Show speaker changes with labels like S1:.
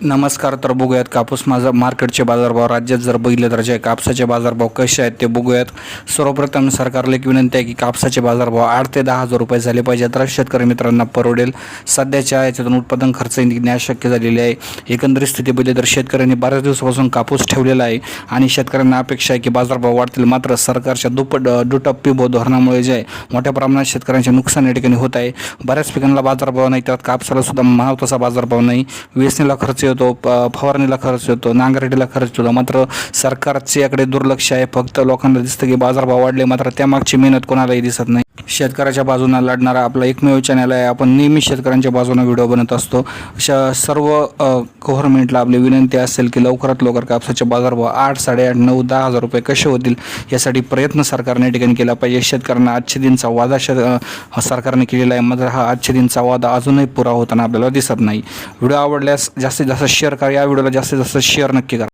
S1: नमस्कार तर बघूयात कापूस माझा मार्केटचे बाजारभाव राज्यात जर बघितले तर जे कापसाचे बाजारभाव कसे आहेत ते बघूयात. सर्वप्रथम सरकारला एक विनंती आहे की कापसाचे बाजारभाव आठ ते दहा हजार रुपये झाले पाहिजे तर शेतकरी मित्रांना परवडेल. सध्याच्या याच्यातून उत्पादन खर्च निघण्यास शक्य झालेले आहे. एकंदरीत स्थिती बघितली तर शेतकऱ्यांनी बऱ्याच दिवसापासून कापूस ठेवलेला आहे आणि शेतकऱ्यांना अपेक्षा आहे की बाजारभाव वाढतील. मात्र सरकारच्या दुप्पट दुटप्पी बो धोरणामुळे जे आहे मोठ्या प्रमाणात शेतकऱ्यांचे नुकसान या ठिकाणी होत आहे. बऱ्याच पिकांना बाजारभाव नाही त्यात कापसाला सुद्धा महाग तसा बाजारभाव नाही. वेचणीला खर्च येतो प फवारणीला खर्च येतो नांगरटीला खर्च येतो मात्र सरकारचे याकडे दुर्लक्ष आहे. फक्त लोकांना दिसतं की बाजारभाव वाढले मात्र त्यामागची मेहनत कोणालाही दिसत नाही. शेतकऱ्याच्या बाजूनं लढणारा आपला एकमेव चॅनल आहे. आपण नेहमी शेतकऱ्यांच्या बाजूनं व्हिडिओ बनत असतो. अशा सर्व गव्हर्नमेंटला आपली विनंती असेल की लवकरात लवकर कापसाचे बाजारभाव आठ साडेआठ नऊ दहा हजार रुपये कसे होतील यासाठी प्रयत्न सरकारने या ठिकाणी केला पाहिजे. शेतकऱ्यांना आजच्या दिनचा वादा शेत सरकारने केलेला आहे. मात्र हा आजच्या दिनचा वादा अजूनही पुरा होताना आपल्याला दिसत नाही. व्हिडिओ आवडल्यास जास्तीत जास्त शेअर करा. या व्हिडिओला जास्तीत जास्त शेअर नक्की करा.